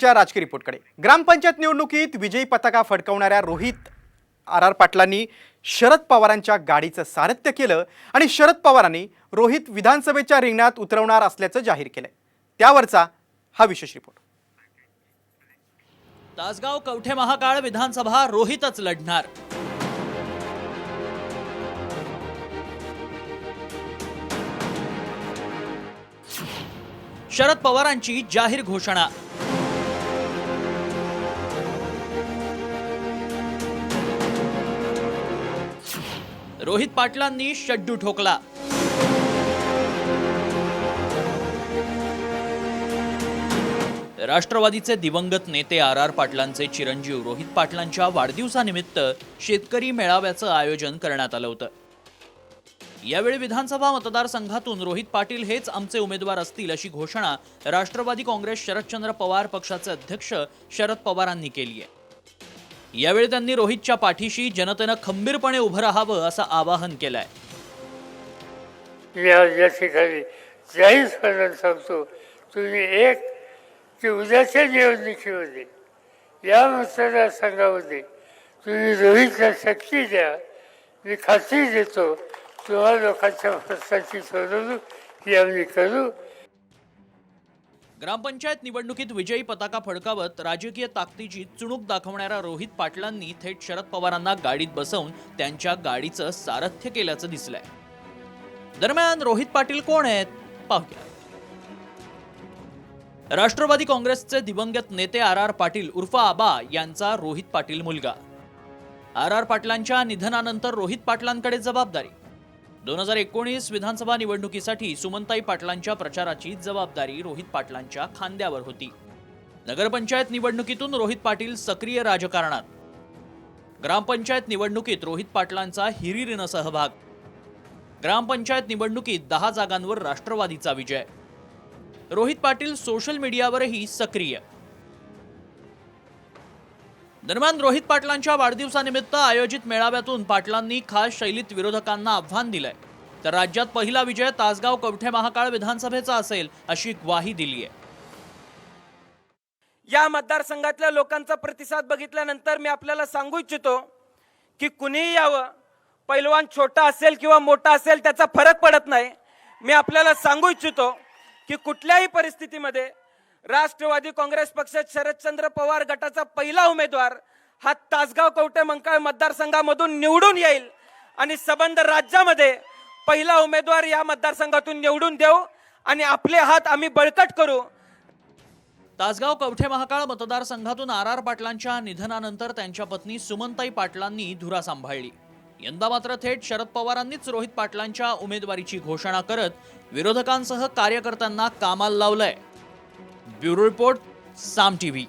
च्या राजकीय रिपोर्टकडे. ग्रामपंचायत निवडणुकीत विजयी पताका फडकवणाऱ्या रोहित आर आर पाटलांनी शरद पवारांच्या गाडीचं सारथ्य केलं आणि शरद पवारांनी रोहित विधानसभेच्या रिंगणात उतरवणार असल्याचं जाहीर केलंय. त्यावरचा हा विशेष रिपोर्ट. तासगाव कवठे महाकाळ विधानसभा रोहितच लढणार. शरद पवारांची जाहीर घोषणा. रोहित पाटलांनी शड्डू ठोकला. राष्ट्रवादीचे दिवंगत नेते आर आर पाटलांचे चिरंजीव रोहित पाटलांच्या वाढदिवसानिमित्त शेतकरी मेळाव्याचं आयोजन करण्यात आलं होतं. यावेळी विधानसभा मतदारसंघातून रोहित पाटील हेच आमचे उमेदवार असतील अशी घोषणा राष्ट्रवादी काँग्रेस शरदचंद्र पवार पक्षाचे अध्यक्ष शरद पवारांनी केली आहे. यावेळी त्यांनी रोहितच्या पाठीशी जनतेनं खंबीरपणे उभं राहावं असं आवाहन केलंय. मी आज या ठिकाणी जाहीर सांगतो तुम्ही एक की उद्याच्या निवडणुकीमध्ये या मतदारसंघामध्ये तुम्ही रोहितला शक्ती द्या मी खात्री देतो तुम्हा लोकांच्या प्रश्नाची सोडवणूक ही आम्ही करू. ग्रामपंचायत निवडणुकीत विजयी पताका फडकावत राजकीय ताकदीची चुणूक दाखवणाऱ्या रोहित पाटलांनी थेट शरद पवारांना गाडीत बसवून त्यांच्या गाडीचं सारथ्य केल्याचं दिसलंय. दरम्यान रोहित पाटील कोण आहेत? पाहूया. राष्ट्रवादी काँग्रेसचे दिवंगत नेते आर आर पाटील उर्फ आबा यांचा रोहित पाटील मुलगा. आर आर पाटलांच्या निधनानंतर रोहित पाटलांकडे जबाबदारी. दोन हजार एकोणीस विधानसभा निवडणुकीसाठी सुमनताई पाटलांच्या प्रचाराची जबाबदारी रोहित पाटलांच्या खांद्यावर होती. नगरपंचायत निवडणुकीतून रोहित पाटील सक्रिय राजकारणात. ग्रामपंचायत निवडणुकीत रोहित पाटलांचा हिरिरीनं सहभाग. ग्रामपंचायत निवडणुकीत दहा जागांवर राष्ट्रवादीचा विजय. रोहित पाटील सोशल मीडियावरही सक्रिय. दरम्यान रोहित पाटलांच्या वाढदिवसानिमित्त आयोजित मेळाव्यातून पाटलांनी खास शैलीत विरोधकांना आव्हान दिलंय. तर राज्यात पहिला विजय तासगाव कवठे महाकाळ विधानसभेचा असेल अशी ग्वाही दिली आहे या मतदारसंघातल्या लोकांचा प्रतिसाद बघितल्यानंतर मी आपल्याला सांगू इच्छितो की कुणीही यावं पैलवान छोटा असेल किंवा मोठा असेल त्याचा फरक पडत नाही. मी आपल्याला सांगू इच्छितो की कुठल्याही परिस्थितीमध्ये राष्ट्रवादी काँग्रेस पक्षात शरदचंद्र पवार गटाचा पहिला उमेदवार हा तासगाव कवटे मंकाळ मतदारसंघामधून निवडून येईल आणि सबंध राज्यामध्ये पहिला उमेदवार या मतदारसंघातून निवडून देऊ आणि आपले हात आम्ही बळकट करू. तासगाव कवठे महाकाळ मतदारसंघातून आर आर पाटलांच्या निधनानंतर त्यांच्या पत्नी सुमनताई पाटलांनी धुरा सांभाळली. यंदा मात्र थेट शरद पवारांनीच रोहित पाटलांच्या उमेदवारीची घोषणा करत विरोधकांसह कार्यकर्त्यांना कामाला लावलंय. Bureau report Saam TV.